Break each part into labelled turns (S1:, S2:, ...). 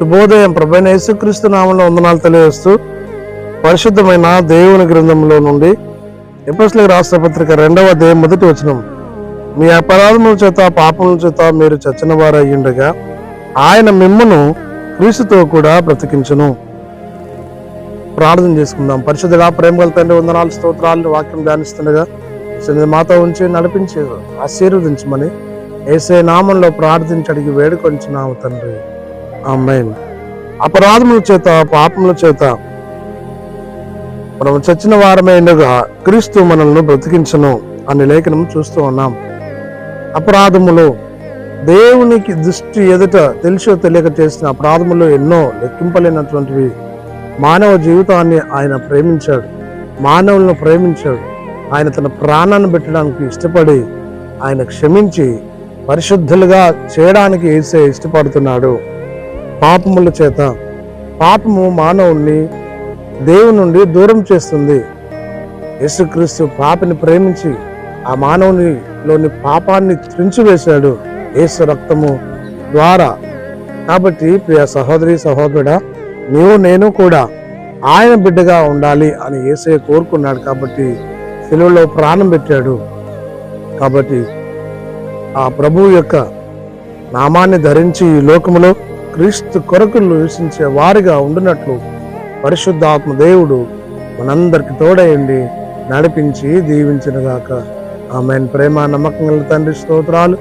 S1: శుభోదయం. ప్రభైన యేసుక్రీస్తు నామంలో వందనాలు తెలియజేస్తూ పరిశుద్ధమైన దేవుని గ్రంథంలో నుండి ఎపస్లకు రాష్ట్ర పత్రిక రెండవ అధ్యాయం మొదటి వచనం. మీ అపరాధముల చేత పాపముల చేత మీరు చచ్చిన వారయ్యుండగా ఆయన మిమ్మను క్రీస్తుతో కూడా బ్రతికించును. ప్రార్థన చేసుకుందాం. పరిశుద్ధగా ప్రేమ గల తండ్రి వందనాలు స్తోత్రాలను వాక్యం ధ్యానిస్తుండగా చిన్న మాతో ఉంచి నడిపించి ఆశీర్వదించమని ఏసే నామంలో ప్రార్థించి అడిగి వేడుకొంచున్నాము తండ్రి. అపరాధముల చేత పాపముల చేత మనం చచ్చిన వారమైనగా క్రీస్తు మనల్ని బ్రతికించను అనే లేఖనం చూస్తూ ఉన్నాం. అపరాధములు దేవునికి దృష్టి ఎదుట తెలిసో తెలియక చేసిన అపరాధములు ఎన్నో లెక్కింపలేనటువంటివి. మానవ జీవితాన్ని ఆయన ప్రేమించాడు. మానవులను ప్రేమించాడు. ఆయన తన ప్రాణాన్ని పెట్టడానికి ఇష్టపడి ఆయన క్షమించి పరిశుద్ధులుగా చేయడానికి ఏసే ఇష్టపడుతున్నాడు. పాపముల చేత పాపము మానవుణ్ణి దేవుని నుండి దూరం చేస్తుంది. యేసుక్రీస్తు పాపిని ప్రేమించి ఆ మానవునిలోని పాపాన్ని త్రించివేశాడు. యేసు రక్తము ద్వారా. కాబట్టి ప్రియ సహోదరి సహోదరుడా నీవు నేను కూడా ఆయన బిడ్డగా ఉండాలి అని ఏసే కోరుకున్నాడు. కాబట్టి సెలవులో ప్రాణం పెట్టాడు. కాబట్టి ఆ ప్రభువు యొక్క నామాన్ని ధరించి ఈ లోకములో క్రీస్తు కొరకు నివసించే వారిగా ఉండినట్లు పరిశుద్ధాత్మ దేవుడు మనందరికి తోడయండి నడిపించి దీవించినగాక ఆమె ప్రేమ నమ్మకం గల తండ్రి స్తోత్రాలు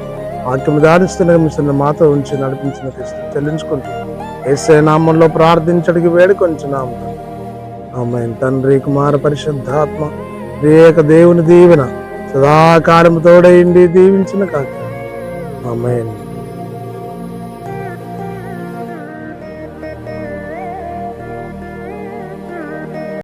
S1: వాక్యం దారిస్తున్న మిషన్ మాతో ఉంచి నడిపించిన క్రీస్తు చెల్లించుకుంటూ ఏసే నామంలో ప్రార్థించడికి వేడుకొంచున్నాము. ఆమె తండ్రి కుమార పరిశుద్ధాత్మ వివేక దేవుని దీవెన సదాకాలము తోడయండి దీవించిన కాక ఆమె